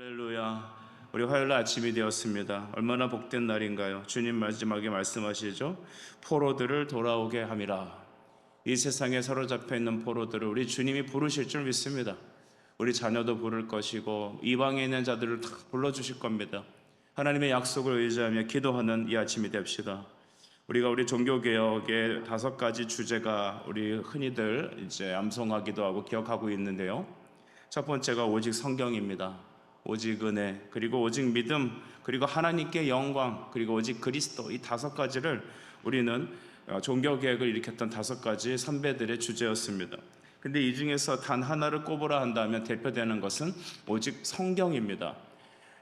할렐루야. 우리 화요일 아침이 되었습니다. 얼마나 복된 날인가요? 주님 마지막에 말씀하시죠. 포로들을 돌아오게 함이라. 이 세상에 사로잡혀 있는 포로들을 우리 주님이 부르실 줄 믿습니다. 우리 자녀도 부를 것이고 이방에 있는 자들을 다 불러 주실 겁니다. 하나님의 약속을 의지하며 기도하는 이 아침이 됩시다. 우리가 우리 종교 개혁의 다섯 가지 주제가 우리 흔히들 이제 암송하기도 하고 기억하고 있는데요. 첫 번째가 오직 성경입니다. 오직 은혜, 그리고 오직 믿음, 그리고 하나님께 영광, 그리고 오직 그리스도 이 다섯 가지를 우리는 어, 종교 개혁을 일으켰던 다섯 가지 선배들의 주제였습니다. 근데 이 중에서 단 하나를 꼽으라 한다면 대표되는 것은 오직 성경입니다.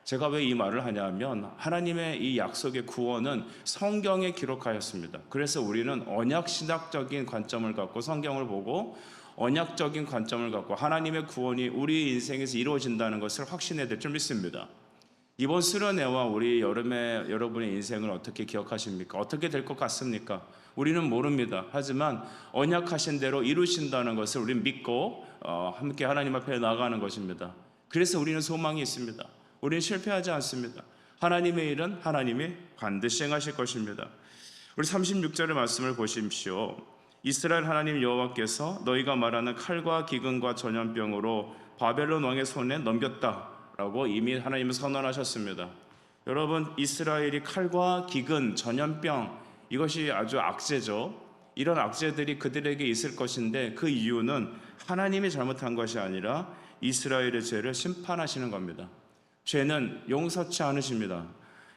제가 왜 이 말을 하냐면 하나님의 이 약속의 구원은 성경에 기록하였습니다. 그래서 우리는 언약 신학적인 관점을 갖고 성경을 보고 언약적인 관점을 갖고 하나님의 구원이 우리 인생에서 이루어진다는 것을 확신해야 될 줄 믿습니다. 이번 수련회와 우리 여름에 여러분의 인생을 어떻게 기억하십니까? 어떻게 될 것 같습니까? 우리는 모릅니다. 하지만 언약하신 대로 이루신다는 것을 우리는 믿고 어, 함께 하나님 앞에 나가는 것입니다. 그래서 우리는 소망이 있습니다. 우리는 실패하지 않습니다. 하나님의 일은 하나님이 반드시 행하실 것입니다. 우리 36절의 말씀을 보십시오. 이스라엘 하나님 여호와께서 너희가 말하는 칼과 기근과 전염병으로 바벨론 왕의 손에 넘겼다라고 이미 하나님은 선언하셨습니다. 여러분 이스라엘이 칼과 기근, 전염병 이것이 아주 악재죠. 이런 악재들이 그들에게 있을 것인데 그 이유는 하나님이 잘못한 것이 아니라 이스라엘의 죄를 심판하시는 겁니다. 죄는 용서치 않으십니다.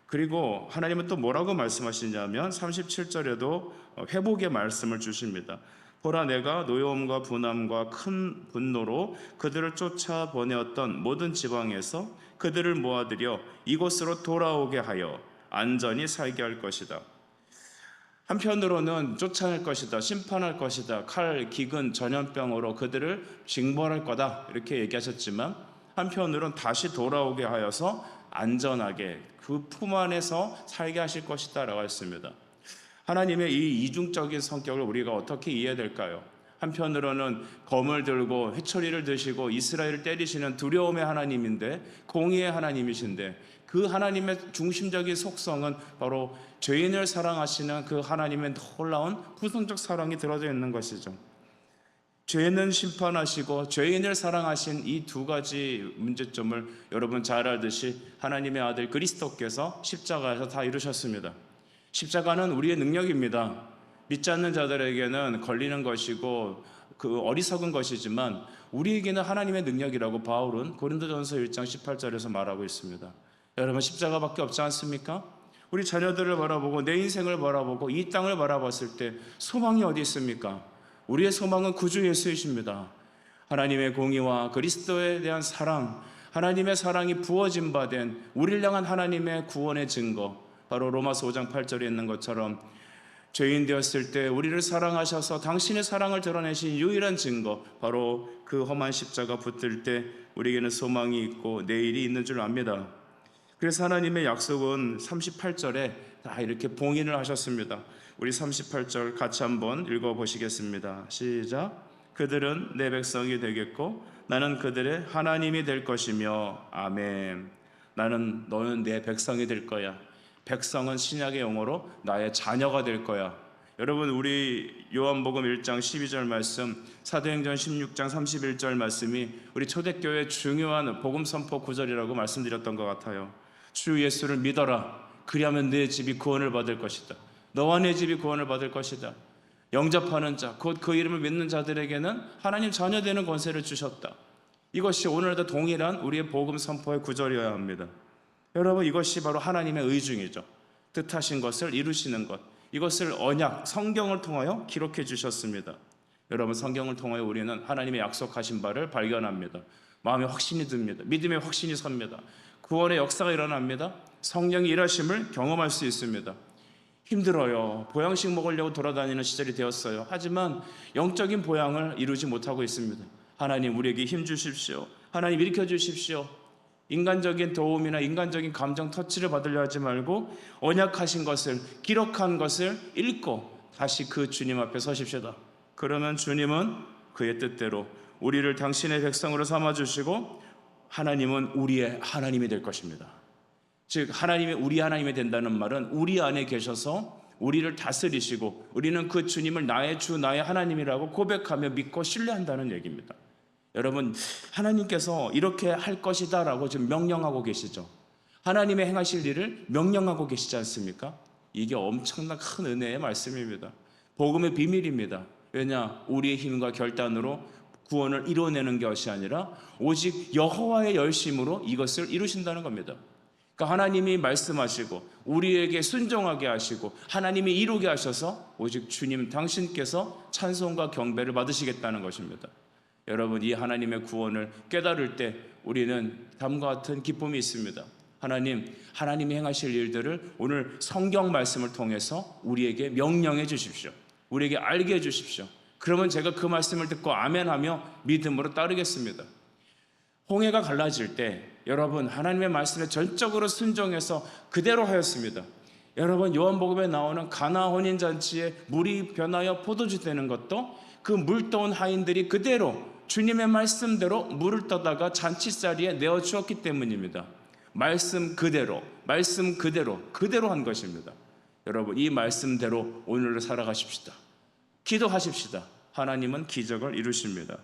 그리고 하나님은 또 뭐라고 말씀하시냐면 37절에도 회복의 말씀을 주십니다. 보라 내가 노여움과 분함과 큰 분노로 그들을 쫓아 보내었던 모든 지방에서 그들을 모아들여 이곳으로 돌아오게 하여 안전히 살게 할 것이다. 한편으로는 쫓아낼 것이다, 심판할 것이다, 칼, 기근, 전염병으로 그들을 징벌할 거다 이렇게 얘기하셨지만 한편으로는 다시 돌아오게 하여서 안전하게 그 품 안에서 살게 하실 것이다라고 했습니다. 하나님의 이 이중적인 성격을 우리가 어떻게 이해해야 될까요? 한편으로는 검을 들고 회초리를 드시고 이스라엘을 때리시는 두려움의 하나님인데 공의의 하나님이신데 그 하나님의 중심적인 속성은 바로 죄인을 사랑하시는 그 하나님의 놀라운 구성적 사랑이 들어져 있는 것이죠. 죄는 심판하시고 죄인을 사랑하신 이 두 가지 문제점을 여러분 잘 알듯이 하나님의 아들 그리스도께서 십자가에서 다 이루셨습니다. 십자가는 우리의 능력입니다. 믿지 않는 자들에게는 걸리는 것이고 그 어리석은 것이지만 우리에게는 하나님의 능력이라고 바울은 고린도전서 1장 18절에서 말하고 있습니다. 여러분 십자가밖에 없지 않습니까? 우리 자녀들을 바라보고 내 인생을 바라보고 이 땅을 바라봤을 때 소망이 어디 있습니까? 우리의 소망은 구주 예수이십니다. 하나님의 공의와 그리스도에 대한 사랑, 하나님의 사랑이 부어진 바 된 우리를 향한 하나님의 구원의 증거, 바로 로마서 5장 8절에 있는 것처럼 죄인 되었을 때 우리를 사랑하셔서 당신의 사랑을 드러내신 유일한 증거, 바로 그 험한 십자가 붙들 때 우리에게는 소망이 있고 내일이 있는 줄 압니다. 그래서 하나님의 약속은 38절에 다 이렇게 봉인을 하셨습니다. 우리 38절 같이 한번 읽어 보시겠습니다. 시작. 그들은 내 백성이 되겠고 나는 그들의 하나님이 될 것이며 아멘. 나는 너는 내 백성이 될 거야. 백성은 신약의 용어로 나의 자녀가 될 거야. 여러분 우리 요한복음 1장 12절 말씀, 사도행전 16장 31절 말씀이 우리 초대교회 중요한 복음 선포 구절이라고 말씀드렸던 것 같아요. 주 예수를 믿어라. 그리하면 내 집이 구원을 받을 것이다. 너와 내 집이 구원을 받을 것이다. 영접하는 자, 곧 그 이름을 믿는 자들에게는 하나님 자녀 되는 권세를 주셨다. 이것이 오늘도 동일한 우리의 복음 선포의 구절이어야 합니다. 여러분 이것이 바로 하나님의 의중이죠. 뜻하신 것을 이루시는 것. 이것을 언약, 성경을 통하여 기록해 주셨습니다. 여러분 성경을 통하여 우리는 하나님의 약속하신 바를 발견합니다. 마음에 확신이 듭니다. 믿음의 확신이 섭니다. 구원의 역사가 일어납니다. 성령의 일하심을 경험할 수 있습니다. 힘들어요. 보양식 먹으려고 돌아다니는 시절이 되었어요. 하지만 영적인 보양을 이루지 못하고 있습니다. 하나님 우리에게 힘 주십시오. 하나님 일으켜 주십시오. 인간적인 도움이나 인간적인 감정 터치를 받으려 하지 말고 언약하신 것을 기록한 것을 읽고 다시 그 주님 앞에 서십시다. 그러면 주님은 그의 뜻대로 우리를 당신의 백성으로 삼아 주시고 하나님은 우리의 하나님이 될 것입니다. 즉 하나님이 우리 하나님이 된다는 말은 우리 안에 계셔서 우리를 다스리시고 우리는 그 주님을 나의 주 나의 하나님이라고 고백하며 믿고 신뢰한다는 얘기입니다. 여러분 하나님께서 이렇게 할 것이다라고 지금 명령하고 계시죠. 하나님의 행하실 일을 명령하고 계시지 않습니까? 이게 엄청난 큰 은혜의 말씀입니다. 복음의 비밀입니다. 왜냐? 우리의 힘과 결단으로 구원을 이루어내는 것이 아니라 오직 여호와의 열심으로 이것을 이루신다는 겁니다. 그러니까 하나님이 말씀하시고 우리에게 순종하게 하시고 하나님이 이루게 하셔서 오직 주님 당신께서 찬송과 경배를 받으시겠다는 것입니다. 여러분 이 하나님의 구원을 깨달을 때 우리는 다음과 같은 기쁨이 있습니다. 하나님, 하나님이 행하실 일들을 오늘 성경 말씀을 통해서 우리에게 명령해 주십시오. 우리에게 알게 해 주십시오. 그러면 제가 그 말씀을 듣고 아멘하며 믿음으로 따르겠습니다. 홍해가 갈라질 때 여러분 하나님의 말씀에 전적으로 순종해서 그대로 하였습니다. 여러분 요한복음에 나오는 가나 혼인 잔치에 물이 변하여 포도주 되는 것도 그 물 떠온 하인들이 그대로 주님의 말씀대로 물을 떠다가 잔치자리에 내어 주었기 때문입니다. 말씀 그대로, 말씀 그대로, 그대로 한 것입니다. 여러분 이 말씀대로 오늘을 살아가십시다. 기도하십시다. 하나님은 기적을 이루십니다.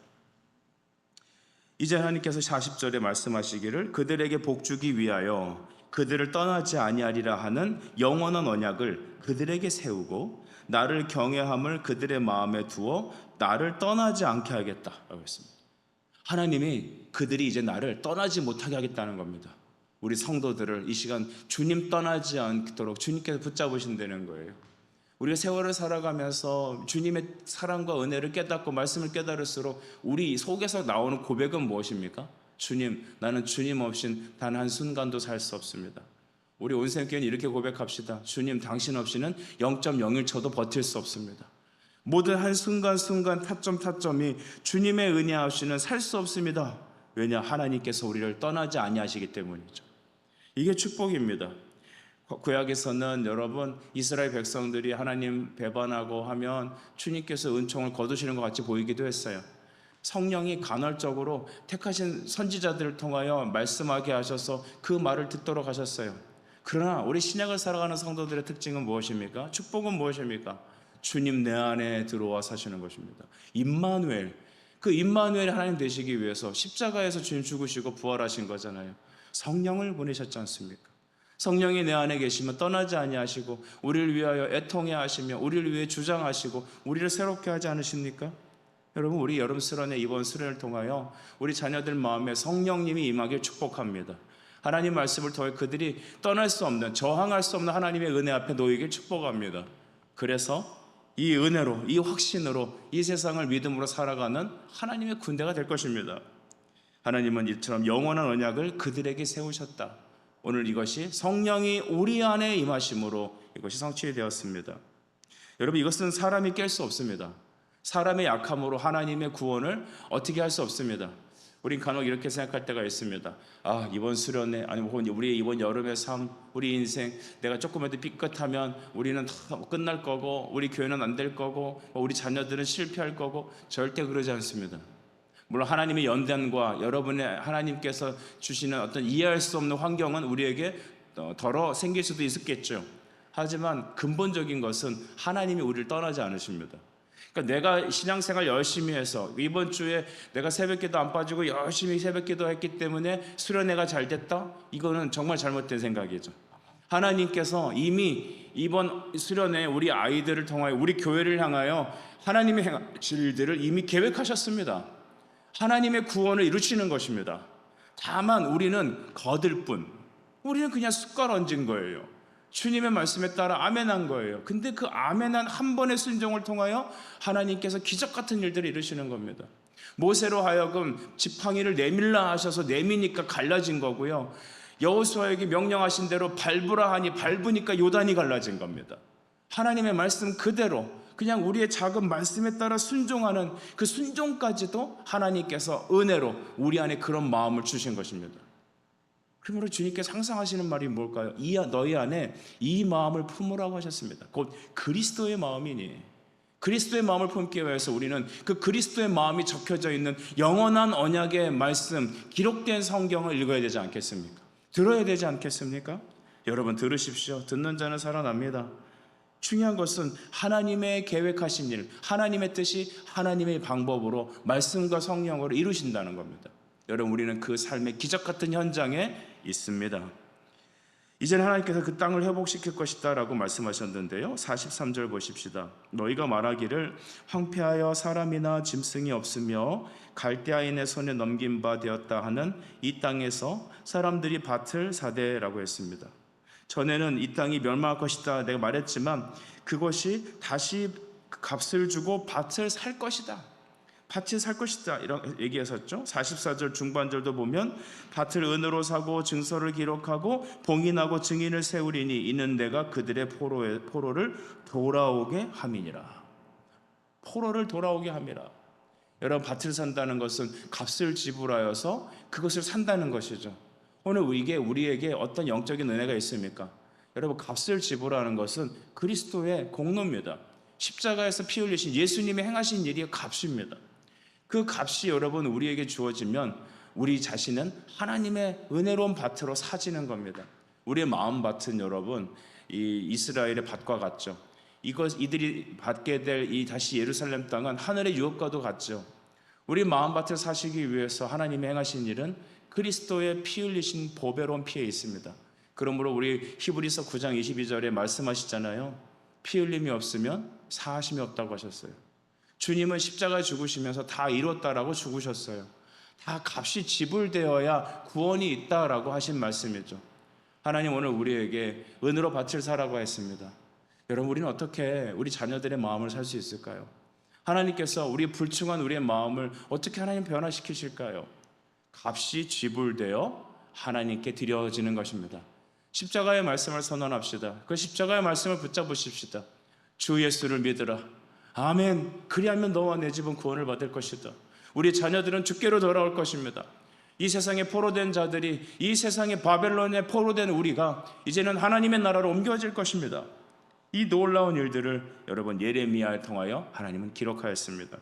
이제 하나님께서 40절에 말씀하시기를 그들에게 복주기 위하여 그들을 떠나지 아니하리라 하는 영원한 언약을 그들에게 세우고 나를 경외함을 그들의 마음에 두어 나를 떠나지 않게 하겠다라고 했습니다. 하나님이 그들이 이제 나를 떠나지 못하게 하겠다는 겁니다. 우리 성도들을 이 시간 주님 떠나지 않도록 주님께서 붙잡으신다는 거예요. 우리가 세월을 살아가면서 주님의 사랑과 은혜를 깨닫고 말씀을 깨달을수록 우리 속에서 나오는 고백은 무엇입니까? 주님, 나는 주님 없인 단 한 순간도 살 수 없습니다. 우리 온생교회는 이렇게 고백합시다. 주님, 당신 없이는 0.01초도 버틸 수 없습니다. 모든 한 순간순간 타점 타점이 주님의 은혜 없이는 살 수 없습니다. 왜냐? 하나님께서 우리를 떠나지 아니하시기 때문이죠. 이게 축복입니다. 구약에서는 여러분 이스라엘 백성들이 하나님 배반하고 하면 주님께서 은총을 거두시는 것 같이 보이기도 했어요. 성령이 간헐적으로 택하신 선지자들을 통하여 말씀하게 하셔서 그 말을 듣도록 하셨어요. 그러나 우리 신약을 살아가는 성도들의 특징은 무엇입니까? 축복은 무엇입니까? 주님 내 안에 들어와 사시는 것입니다. 임마누엘 그 임마누엘 하나님 되시기 위해서 십자가에서 주님 죽으시고 부활하신 거잖아요. 성령을 보내셨지 않습니까? 성령이 내 안에 계시면 떠나지 아니하시고 우리를 위하여 애통해 하시며 우리를 위해 주장하시고 우리를 새롭게 하지 않으십니까? 여러분 우리 여름 수련회 이번 수련을 통하여 우리 자녀들 마음에 성령님이 임하길 축복합니다. 하나님 말씀을 통해 그들이 떠날 수 없는 저항할 수 없는 하나님의 은혜 앞에 놓이길 축복합니다. 그래서 이 은혜로 이 확신으로 이 세상을 믿음으로 살아가는 하나님의 군대가 될 것입니다. 하나님은 이처럼 영원한 언약을 그들에게 세우셨다. 오늘 이것이 성령이 우리 안에 임하심으로 이것이 성취되었습니다. 여러분 이것은 사람이 깰 수 없습니다. 사람의 약함으로 하나님의 구원을 어떻게 할 수 없습니다. 우린 간혹 이렇게 생각할 때가 있습니다. 아 이번 수련회 아니면 우리 이번 여름의 삶, 우리 인생 내가 조금이라도 삐끗하면 우리는 다 끝날 거고 우리 교회는 안 될 거고 우리 자녀들은 실패할 거고 절대 그러지 않습니다. 물론 하나님의 연단과 여러분의 하나님께서 주시는 어떤 이해할 수 없는 환경은 우리에게 덜어 생길 수도 있었겠죠. 하지만 근본적인 것은 하나님이 우리를 떠나지 않으십니다. 그러니까 내가 신앙생활 열심히 해서 이번 주에 내가 새벽기도 안 빠지고 열심히 새벽기도 했기 때문에 수련회가 잘 됐다? 이거는 정말 잘못된 생각이죠. 하나님께서 이미 이번 수련회 우리 아이들을 통하여 우리 교회를 향하여 하나님의 행하실 일들을 이미 계획하셨습니다. 하나님의 구원을 이루시는 것입니다. 다만 우리는 거들 뿐. 우리는 그냥 숟갈 얹은 거예요. 주님의 말씀에 따라 아멘한 거예요. 근데 그 아멘한 한 번의 순종을 통하여 하나님께서 기적 같은 일들을 이루시는 겁니다. 모세로 하여금 지팡이를 내밀라 하셔서 내미니까 갈라진 거고요. 여호수아에게 명령하신 대로 밟으라 하니 밟으니까 요단이 갈라진 겁니다. 하나님의 말씀 그대로 그냥 우리의 작은 말씀에 따라 순종하는 그 순종까지도 하나님께서 은혜로 우리 안에 그런 마음을 주신 것입니다. 그러므로 주님께서 항상 하시는 말이 뭘까요? 이 너희 안에 이 마음을 품으라고 하셨습니다. 곧 그리스도의 마음이니 그리스도의 마음을 품기 위해서 우리는 그 그리스도의 마음이 적혀져 있는 영원한 언약의 말씀, 기록된 성경을 읽어야 되지 않겠습니까? 들어야 되지 않겠습니까? 여러분 들으십시오. 듣는 자는 살아납니다. 중요한 것은 하나님의 계획하신 일, 하나님의 뜻이 하나님의 방법으로 말씀과 성령으로 이루신다는 겁니다. 여러분 우리는 그 삶의 기적 같은 현장에 있습니다. 이제는 하나님께서 그 땅을 회복시킬 것이다라고 말씀하셨는데요. 43절 보십시다. 너희가 말하기를 황폐하여 사람이나 짐승이 없으며 갈대아인의 손에 넘긴 바 되었다 하는 이 땅에서 사람들이 밭을 사대라고 했습니다. 전에는 이 땅이 멸망할 것이다 내가 말했지만 그것이 다시 값을 주고 밭을 살 것이다. 밭을 살 것이다 이런 얘기했었죠. 44절 중반절도 보면 밭을 은으로 사고 증서를 기록하고 봉인하고 증인을 세우리니 이는 내가 그들의 포로의 포로를 돌아오게 함이니라. 포로를 돌아오게 함이라. 여러분 밭을 산다는 것은 값을 지불하여서 그것을 산다는 것이죠. 오늘 이게 우리에게 어떤 영적인 은혜가 있습니까? 여러분 값을 지불하는 것은 그리스도의 공로입니다. 십자가에서 피 흘리신 예수님이 행하신 일이 값입니다. 그 값이 여러분 우리에게 주어지면 우리 자신은 하나님의 은혜로운 밭으로 사지는 겁니다. 우리의 마음 밭은 여러분 이 이스라엘의 밭과 같죠. 이것 이들이 받게 될 이 다시 예루살렘 땅은 하늘의 유업과도 같죠. 우리 마음 밭을 사시기 위해서 하나님이 행하신 일은 그리스도의 피 흘리신 보배로운 피에 있습니다. 그러므로 우리 히브리서 9장 22절에 말씀하시잖아요. 피 흘림이 없으면 사하심이 없다고 하셨어요. 주님은 십자가에 죽으시면서 다 이뤘다라고 죽으셨어요. 다 값이 지불되어야 구원이 있다라고 하신 말씀이죠. 하나님 오늘 우리에게 은으로 밭을 사라고 했습니다. 여러분 우리는 어떻게 우리 자녀들의 마음을 살 수 있을까요? 하나님께서 우리 불충한 우리의 마음을 어떻게 하나님 변화시키실까요? 값이 지불되어 하나님께 드려지는 것입니다. 십자가의 말씀을 선언합시다. 그 십자가의 말씀을 붙잡으십시다. 주 예수를 믿으라. 아멘. 그리하면 너와 내 집은 구원을 받을 것이다. 우리 자녀들은 주께로 돌아올 것입니다. 이 세상에 포로된 자들이 이 세상에 바벨론에 포로된 우리가 이제는 하나님의 나라로 옮겨질 것입니다. 이 놀라운 일들을 여러분 예레미야를 통하여 하나님은 기록하였습니다.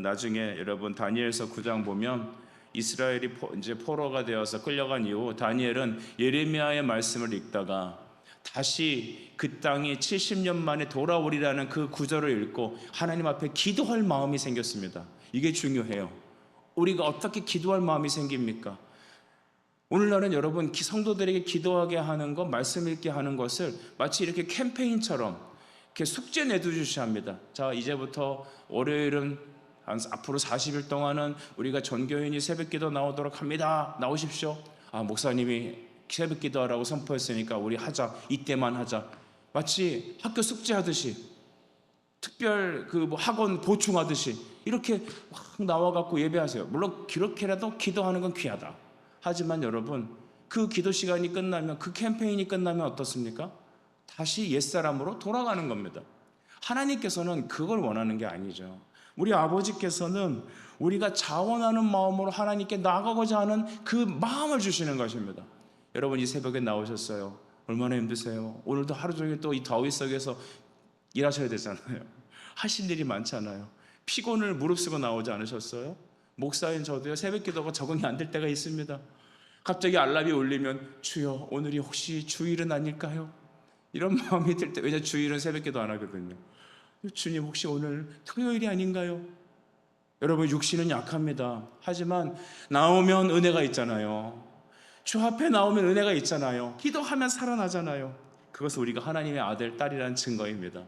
나중에 여러분 다니엘서 9장 보면 이스라엘이 포, 이제 포로가 되어서 끌려간 이후 다니엘은 예레미야의 말씀을 읽다가 다시 그 땅이 70년 만에 돌아오리라는 그 구절을 읽고 하나님 앞에 기도할 마음이 생겼습니다. 이게 중요해요. 우리가 어떻게 기도할 마음이 생깁니까? 오늘날은 여러분 기- 성도들에게 기도하게 하는 것, 말씀 읽게 하는 것을 마치 이렇게 캠페인처럼 이렇게 숙제 내두듯이 합니다. 자 이제부터 월요일은 한 앞으로 40일 동안은 우리가 전교인이 새벽기도 나오도록 합니다. 나오십시오. 아 목사님이 새벽기도하라고 선포했으니까 우리 하자. 이때만 하자. 마치 학교 숙제하듯이 특별 그 뭐 학원 보충하듯이 이렇게 막 나와 갖고 예배하세요. 물론 그렇게라도 기도하는 건 귀하다. 하지만 여러분 그 기도 시간이 끝나면 그 캠페인이 끝나면 어떻습니까? 다시 옛사람으로 돌아가는 겁니다. 하나님께서는 그걸 원하는 게 아니죠. 우리 아버지께서는 우리가 자원하는 마음으로 하나님께 나가고자 하는 그 마음을 주시는 것입니다. 여러분 이 새벽에 나오셨어요. 얼마나 힘드세요? 오늘도 하루 종일 또 이 더위 속에서 일하셔야 되잖아요. 하실 일이 많잖아요. 피곤을 무릅쓰고 나오지 않으셨어요? 목사인 저도요 새벽 기도가 적응이 안 될 때가 있습니다. 갑자기 알람이 울리면 주여 오늘이 혹시 주일은 아닐까요? 이런 마음이 들 때 왜냐 주일은 새벽 기도 안 하거든요. 주님 혹시 오늘 토요일이 아닌가요? 여러분 육신은 약합니다. 하지만 나오면 은혜가 있잖아요. 주 앞에 나오면 은혜가 있잖아요. 기도하면 살아나잖아요. 그것은 우리가 하나님의 아들, 딸이라는 증거입니다.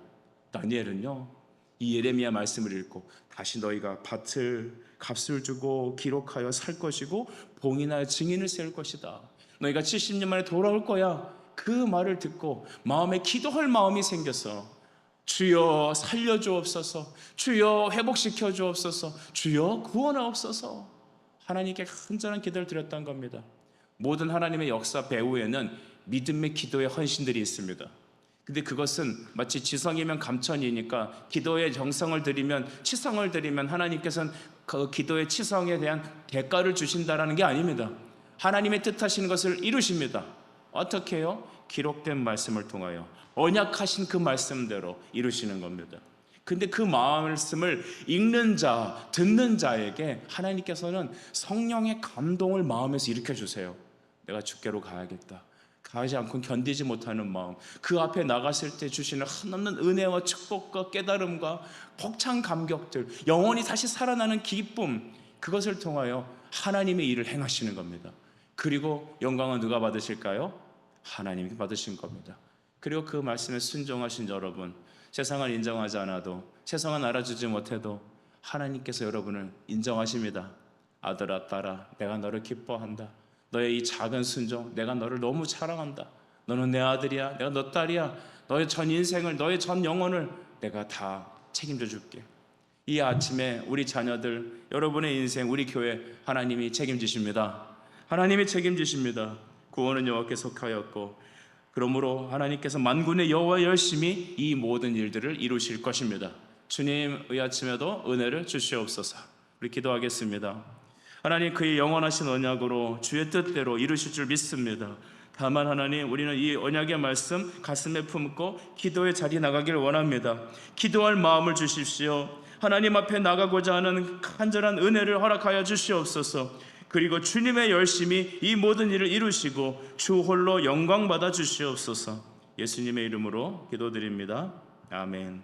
다니엘은요, 이 예레미야 말씀을 읽고 다시 너희가 밭을 값을 주고 기록하여 살 것이고 봉인하여 증인을 세울 것이다. 너희가 70년 만에 돌아올 거야. 그 말을 듣고 마음에 기도할 마음이 생겼어. 주여 살려주옵소서. 주여 회복시켜 주옵소서. 주여 구원하옵소서. 하나님께 간절한 기도를 드렸던 겁니다. 모든 하나님의 역사 배후에는 믿음의 기도의 헌신들이 있습니다. 근데 그것은 마치 지성이면 감천이니까 기도의 정성을 드리면 치성을 드리면 하나님께서는 그 기도의 치성에 대한 대가를 주신다라는 게 아닙니다. 하나님의 뜻하시는 것을 이루십니다. 어떻게 해요? 기록된 말씀을 통하여 언약하신 그 말씀대로 이루시는 겁니다. 근데 그 말씀을 읽는 자, 듣는 자에게 하나님께서는 성령의 감동을 마음에서 일으켜 주세요. 내가 주께로 가야겠다. 가지 않고 견디지 못하는 마음. 그 앞에 나갔을 때 주시는 한없는 은혜와 축복과 깨달음과 벅찬 감격들, 영원히 다시 살아나는 기쁨, 그것을 통하여 하나님의 일을 행하시는 겁니다. 그리고 영광은 누가 받으실까요? 하나님이 받으신 겁니다. 그리고 그 말씀에 순종하신 여러분, 세상을 인정하지 않아도 세상은 알아주지 못해도 하나님께서 여러분을 인정하십니다. 아들아 딸아 내가 너를 기뻐한다. 너의 이 작은 순종 내가 너를 너무 사랑한다. 너는 내 아들이야. 내가 너 딸이야. 너의 전 인생을 너의 전 영혼을 내가 다 책임져 줄게. 이 아침에 우리 자녀들 여러분의 인생 우리 교회 하나님이 책임지십니다. 하나님이 책임지십니다. 구원은 여호와께 속하였고 그러므로 하나님께서 만군의 여호와 열심히 이 모든 일들을 이루실 것입니다. 주님 이 아침에도 은혜를 주시옵소서. 우리 기도하겠습니다. 하나님 그의 영원하신 언약으로 주의 뜻대로 이루실 줄 믿습니다. 다만 하나님 우리는 이 언약의 말씀 가슴에 품고 기도의 자리 나가길 원합니다. 기도할 마음을 주십시오. 하나님 앞에 나가고자 하는 간절한 은혜를 허락하여 주시옵소서. 그리고 주님의 열심히 이 모든 일을 이루시고 주 홀로 영광 받아 주시옵소서. 예수님의 이름으로 기도드립니다. 아멘.